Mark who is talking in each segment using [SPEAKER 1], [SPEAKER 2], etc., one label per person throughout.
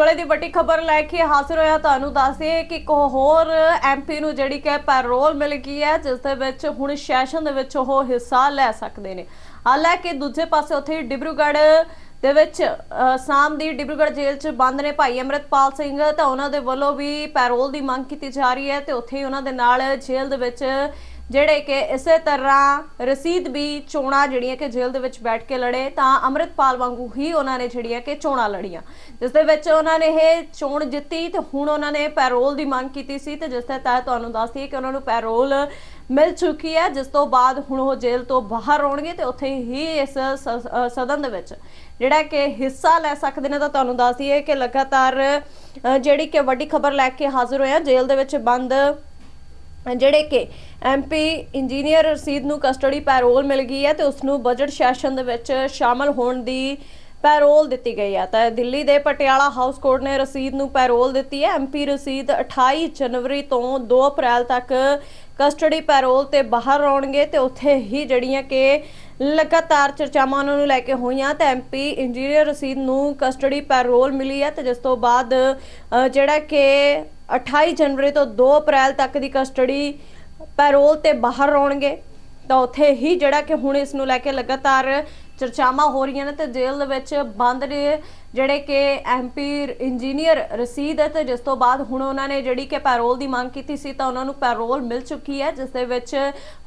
[SPEAKER 1] ਵੇਲੇ ਦੀ ਵੱਡੀ ਖਬਰ ਲੈ ਕੇ ਹਾਜ਼ਰ ਹੋਇਆ, ਤੁਹਾਨੂੰ ਦੱਸਦੇ ਕਿ ਇੱਕ ਹੋਰ ਐਮਪੀ ਨੂੰ ਜਿਹੜੀ ਕਿ ਪੈਰੋਲ ਮਿਲ ਗਈ ਹੈ, ਜਿਸ ਦੇ ਵਿੱਚ ਹੁਣ ਸੈਸ਼ਨ ਦੇ ਵਿੱਚ ਉਹ ਹਿੱਸਾ ਲੈ ਸਕਦੇ ਨੇ। ਹਾਲਾਂਕਿ ਦੂਜੇ ਪਾਸੇ ਉੱਥੇ ਡਿਬਰੂਗੜ੍ਹ ਦੇ ਵਿੱਚ ਅ, ਸਾਮ ਦੀ ਡਿਬਰੂਗੜ੍ਹ ਜੇਲ੍ਹ 'ਚ ਬੰਦ ਨੇ ਭਾਈ ਅਮਰਤਪਾਲ ਸਿੰਘ। ਤਾਂ ਉਹਨਾਂ ਦੇ ਵੱਲੋਂ ਵੀ ਪੈਰੋਲ ਦੀ ਮੰਗ ਕੀਤੀ ਜਾ ਰਹੀ ਹੈ ਤੇ ਉੱਥੇ ਹੀ ਉਹਨਾਂ ਦੇ ਨਾਲ ਜੇਲ੍ਹ ਦੇ ਵਿੱਚ ਜਿਹੜੇ ਕਿ ਇਸੇ ਤਰ੍ਹਾਂ ਰਸੀਦ ਵੀ ਚੋਣਾਂ ਜਿਹੜੀਆਂ ਕਿ ਜੇਲ੍ਹ ਦੇ ਵਿੱਚ ਬੈਠ ਕੇ ਲੜੇ ਤਾਂ ਅੰਮ੍ਰਿਤਪਾਲ ਵਾਂਗੂ ਹੀ ਉਹਨਾਂ ਨੇ ਜਿਹੜੀਆਂ ਕਿ ਚੋਣਾਂ ਲੜੀਆਂ। ਜਿਸ ਦੇ ਵਿੱਚ ਉਹਨਾਂ ਨੇ ਇਹ ਚੋਣ ਜਿੱਤੀ ਤੇ ਹੁਣ ਉਹਨਾਂ ਨੇ ਪੈਰੋਲ ਦੀ ਮੰਗ ਕੀਤੀ ਸੀ ਤੇ ਜਿਸ ਦੇ ਤਹਿਤ ਤੁਹਾਨੂੰ ਦੱਸਦੀ ਹੈ ਕਿ ਉਹਨਾਂ ਨੂੰ ਪੈਰੋਲ ਮਿਲ ਚੁੱਕੀ ਹੈ। ਜਿਸ ਤੋਂ ਬਾਅਦ ਹੁਣ ਉਹ ਜੇਲ੍ਹ ਤੋਂ ਬਾਹਰ ਆਉਣਗੇ ਤੇ ਉੱਥੇ ਹੀ ਇਸ ਸਦਨ ਦੇ ਵਿੱਚ ਜਿਹੜਾ ਕਿ ਹਿੱਸਾ ਲੈ ਸਕਦੇ ਨੇ ਤਾਂ ਤੁਹਾਨੂੰ ਦੱਸਦੀ ਹੈ ਕਿ ਲਗਾਤਾਰ ਜਿਹੜੀ ਕਿ ਵੱਡੀ ਖਬਰ ਲੈ ਕੇ ਹਾਜ਼ਰ ਹੋਏ ਆ, ਜੇਲ੍ਹ ਦੇ ਵਿੱਚ ਬੰਦ ਜਿਹੜੇ ਕਿ ਐਮਪੀ ਇੰਜੀਨੀਅਰ ਰਸੀਦ ਨੂੰ ਕਸਟਡੀ ਪੈਰੋਲ ਮਿਲ ਗਈ ਹੈ ਤੇ ਉਸ ਨੂੰ ਬਜਟ ਸੈਸ਼ਨ ਦੇ ਵਿੱਚ ਸ਼ਾਮਲ ਹੋਣ ਦੀ ਪੈਰੋਲ ਦਿੱਤੀ ਗਈ ਹੈ। ਤਾਂ ਦਿੱਲੀ ਦੇ ਪਟਿਆਲਾ ਹਾਊਸ ਕੋਰਟ ਨੇ ਰਸੀਦ ਨੂੰ ਪੈਰੋਲ ਦਿੱਤੀ ਹੈ। ਐਮਪੀ ਰਸੀਦ 28 ਜਨਵਰੀ ਤੋਂ 2 ਅਪ੍ਰੈਲ ਤੱਕ ਕਸਟਡੀ ਪੈਰੋਲ ਤੇ ਬਾਹਰ ਆਉਣਗੇ ਤੇ ਉੱਥੇ ਹੀ ਜਿਹੜੀਆਂ ਕਿ ਲਗਾਤਾਰ ਚਰਚਾਵਾਂ ਉਹਨਾਂ ਨੂੰ ਲੈ ਕੇ ਹੋਈਆਂ ਤੇ ਐਮਪੀ ਇੰਜੀਨੀਅਰ ਰਸੀਦ ਨੂੰ ਕਸਟਡੀ ਪੈਰੋਲ ਮਿਲੀ ਹੈ ਤੇ ਜਿਸ ਤੋਂ ਬਾਅਦ ਜਿਹੜਾ ਕਿ 28 ਜਨਵਰੀ ਤੋਂ 2 ਅਪ੍ਰੈਲ ਤੱਕ ਦੀ ਕਸਟਡੀ ਪੈਰੋਲ ਤੇ ਬਾਹਰ ਆਉਣਗੇ ਤਾਂ ਉੱਥੇ ਹੀ ਜਿਹੜਾ ਕਿ ਹੁਣ ਇਸ ਨੂੰ ਲੈ ਕੇ ਲਗਾਤਾਰ ਚਰਚਾਵਾਂ ਹੋ ਰਹੀਆਂ ਨੇ ਤੇ ਜੇਲ੍ਹ ਦੇ ਵਿੱਚ ਬੰਦ ਨੇ ਜਿਹੜੇ ਕਿ ਐਮਪੀ ਇੰਜੀਨੀਅਰ ਰਸੀਦ ਹੈ ਤੇ ਜਿਸ ਤੋਂ ਬਾਅਦ ਹੁਣ ਉਹਨਾਂ ਨੇ ਜਿਹੜੀ ਕਿ ਪੈਰੋਲ ਦੀ ਮੰਗ ਕੀਤੀ ਸੀ ਤਾਂ ਉਹਨਾਂ ਨੂੰ ਪੈਰੋਲ ਮਿਲ ਚੁੱਕੀ ਹੈ, ਜਿਸ ਦੇ ਵਿੱਚ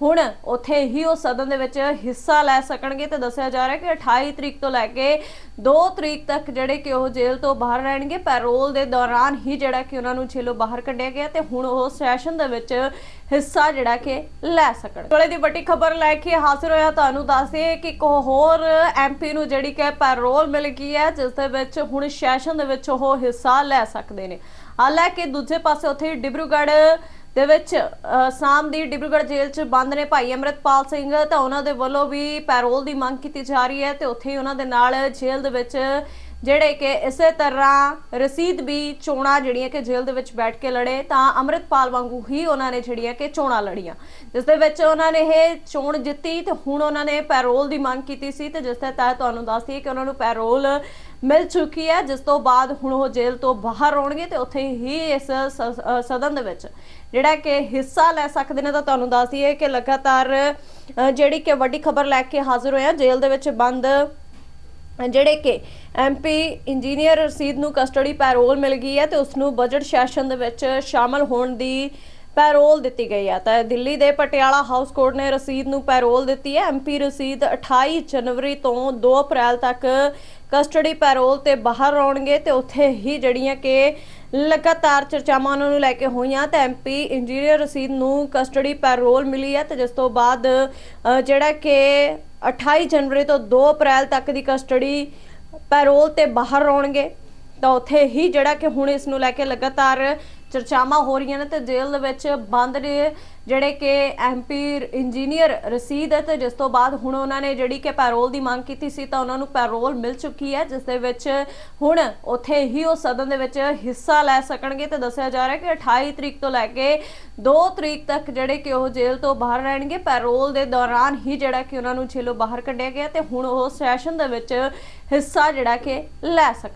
[SPEAKER 1] ਹੁਣ ਉੱਥੇ ਹੀ ਉਹ ਸਦਨ ਦੇ ਵਿੱਚ ਹਿੱਸਾ ਲੈ ਸਕਣਗੇ ਤੇ ਦੱਸਿਆ ਜਾ ਰਿਹਾ ਕਿ 28 ਤਰੀਕ ਤੋਂ ਲੈ ਕੇ 2 ਤਰੀਕ ਤੱਕ ਜਿਹੜੇ ਕਿ ਉਹ ਜੇਲ੍ਹ ਤੋਂ ਬਾਹਰ ਰਹਿਣਗੇ। ਪੈਰੋਲ ਦੇ ਦੌਰਾਨ ਹੀ ਜਿਹੜਾ ਕਿ ਉਹਨਾਂ ਨੂੰ ਜੇਲ੍ਹੋਂ ਬਾਹਰ ਕੱਢਿਆ ਗਿਆ ਤੇ ਹੁਣ ਉਹ ਸੈਸ਼ਨ ਦੇ ਵਿੱਚ ਹਿੱਸਾ ਜਿਹੜਾ ਕਿ ਲੈ ਸਕਣ ਵੇਲੇ ਦੀ ਵੱਡੀ ਖਬਰ ਲੈ ਕੇ ਹਾਜ਼ਰ ਹੋਇਆ, ਤੁਹਾਨੂੰ ਦੱਸਦੇ ਕਿ ਇੱਕ ਹੋਰ ਐਮਪੀ ਨੂੰ ਜਿਹੜੀ ਕਿ ਪੈਰੋਲ ਮਿਲ ਗਈ ਹੈ, ਜਿਸ ਦੇ ਵਿੱਚ ਹੁਣ ਸੈਸ਼ਨ ਦੇ ਵਿੱਚ ਉਹ ਹਿੱਸਾ ਲੈ ਸਕਦੇ ਨੇ। ਹਾਲਾਂਕਿ ਦੂਜੇ ਪਾਸੇ ਉੱਥੇ ਡਿਬਰੂਗੜ੍ਹ ਦੇ ਵਿੱਚ ਸਾਮ ਦੀ ਡਿਬਰੂਗੜ੍ਹ ਜੇਲ੍ਹ 'ਚ ਬੰਦ ਨੇ ਭਾਈ ਅਮਰਤਪਾਲ ਸਿੰਘ, ਤਾਂ ਉਹਨਾਂ ਦੇ ਵੱਲੋਂ ਵੀ ਪੈਰੋਲ ਦੀ ਮੰਗ ਕੀਤੀ ਜਾ ਰਹੀ ਹੈ ਤੇ ਉੱਥੇ ਉਹਨਾਂ ਦੇ ਨਾਲ ਜੇਲ੍ਹ ਦੇ ਵਿੱਚ ਜਿਹੜੇ ਕਿ ਇਸੇ ਤਰ੍ਹਾਂ ਰਸੀਦ ਵੀ ਚੋਣਾਂ ਜਿਹੜੀਆਂ ਕਿ ਜੇਲ੍ਹ ਦੇ ਵਿੱਚ ਬੈਠ ਕੇ ਲੜੇ, ਤਾਂ ਅੰਮ੍ਰਿਤਪਾਲ ਵਾਂਗੂ ਹੀ ਉਹਨਾਂ ਨੇ ਜਿਹੜੀਆਂ ਕਿ ਚੋਣਾਂ ਲੜੀਆਂ। ਜਿਸ ਦੇ ਵਿੱਚ ਉਹਨਾਂ ਨੇ ਇਹ ਚੋਣ ਜਿੱਤੀ ਤੇ ਹੁਣ ਉਹਨਾਂ ਨੇ ਪੈਰੋਲ ਦੀ ਮੰਗ ਕੀਤੀ ਸੀ ਤੇ ਜਿਸ ਦੇ ਤਹਿਤ ਤੁਹਾਨੂੰ ਦੱਸਦੀ ਹੈ ਕਿ ਉਹਨਾਂ ਨੂੰ ਪੈਰੋਲ ਮਿਲ ਚੁੱਕੀ ਹੈ, ਜਿਸ ਤੋਂ ਬਾਅਦ ਹੁਣ ਉਹ ਜੇਲ੍ਹ ਤੋਂ ਬਾਹਰ ਆਉਣਗੇ ਤੇ ਉੱਥੇ ਹੀ ਇਸ ਸਦਨ ਦੇ ਵਿੱਚ ਜਿਹੜਾ ਕਿ ਹਿੱਸਾ ਲੈ ਸਕਦੇ ਨੇ ਤਾਂ ਤੁਹਾਨੂੰ ਦੱਸਦੀ ਹੈ ਕਿ ਲਗਾਤਾਰ ਜਿਹੜੀ ਕਿ ਵੱਡੀ ਖਬਰ ਲੈ ਕੇ ਹਾਜ਼ਰ ਹੋਏ ਆ, ਜੇਲ੍ਹ ਦੇ ਵਿੱਚ ਬੰਦ ਜਿਹੜੇ ਕਿ ਐਮਪੀ ਇੰਜੀਨੀਅਰ ਰਸੀਦ ਨੂੰ ਕਸਟਡੀ ਪੈਰੋਲ ਮਿਲ ਗਈ ਹੈ ਤੇ ਉਸ ਨੂੰ ਬਜਟ ਸੈਸ਼ਨ ਦੇ ਵਿੱਚ ਸ਼ਾਮਲ ਹੋਣ ਦੀ ਪੈਰੋਲ ਦਿੱਤੀ ਗਈ ਹੈ। ਤਾਂ ਦਿੱਲੀ ਦੇ ਪਟਿਆਲਾ ਹਾਊਸ ਕੋਰਟ ਨੇ ਰਸੀਦ ਨੂੰ ਪੈਰੋਲ ਦਿੱਤੀ ਹੈ। ਐਮਪੀ ਰਸੀਦ 28 ਜਨਵਰੀ ਤੋਂ 2 ਅਪ੍ਰੈਲ ਤੱਕ ਕਸਟਡੀ ਪੈਰੋਲ ਤੇ ਬਾਹਰ ਆਉਣਗੇ ਤੇ ਉੱਥੇ ਹੀ ਜਿਹੜੀਆਂ ਕਿ ਲਗਾਤਾਰ ਚਰਚਾਵਾਂ ਉਹਨਾਂ ਨੂੰ ਲੈ ਕੇ ਹੋਈਆਂ, ਤੇ ਐਮਪੀ ਇੰਜੀਨੀਅਰ ਰਸੀਦ ਨੂੰ ਕਸਟਡੀ ਪੈਰੋਲ ਮਿਲੀ ਹੈ ਤੇ ਜਿਸ ਤੋਂ ਬਾਅਦ ਜਿਹੜਾ ਕਿ 28 ਜਨਵਰੀ ਤੋਂ 2 ਅਪ੍ਰੈਲ ਤੱਕ ਦੀ ਕਸਟਡੀ ਪੈਰੋਲ ਤੇ ਬਾਹਰ ਆਉਣਗੇ। ਤਾਂ ਉੱਥੇ ਹੀ ਜਿਹੜਾ ਕਿ ਹੁਣ ਇਸ ਨੂੰ ਲੈ ਕੇ ਲਗਾਤਾਰ ਚਰਚਾਵਾਂ ਹੋ ਰਹੀਆਂ ਨੇ ਤੇ ਜੇਲ੍ਹ ਦੇ ਵਿੱਚ ਬੰਦ ਨੇ ਜਿਹੜੇ ਕਿ ਐਮਪੀ ਇੰਜੀਨੀਅਰ ਰਸੀਦ ਹੈ ਤੇ ਜਿਸ ਤੋਂ ਬਾਅਦ ਹੁਣ ਉਹਨਾਂ ਨੇ ਜਿਹੜੀ ਕਿ ਪੈਰੋਲ ਦੀ ਮੰਗ ਕੀਤੀ ਸੀ ਤਾਂ ਉਹਨਾਂ ਨੂੰ ਪੈਰੋਲ ਮਿਲ ਚੁੱਕੀ ਹੈ, ਜਿਸ ਦੇ ਵਿੱਚ ਹੁਣ ਉੱਥੇ ਹੀ ਉਹ ਸਦਨ ਦੇ ਵਿੱਚ ਹਿੱਸਾ ਲੈ ਸਕਣਗੇ ਤੇ ਦੱਸਿਆ ਜਾ ਰਿਹਾ ਕਿ 28 ਤਰੀਕ ਤੋਂ ਲੈ ਕੇ 2 ਤਰੀਕ ਤੱਕ ਜਿਹੜੇ ਕਿ ਉਹ ਜੇਲ੍ਹ ਤੋਂ ਬਾਹਰ ਰਹਿਣਗੇ। ਪੈਰੋਲ ਦੇ ਦੌਰਾਨ ਹੀ ਜਿਹੜਾ ਕਿ ਉਹਨਾਂ ਨੂੰ ਜੇਲ੍ਹੋਂ ਬਾਹਰ ਕੱਢਿਆ ਗਿਆ ਤੇ ਹੁਣ ਉਹ ਸੈਸ਼ਨ ਦੇ ਵਿੱਚ ਹਿੱਸਾ ਜਿਹੜਾ ਕਿ ਲੈ ਸਕਣ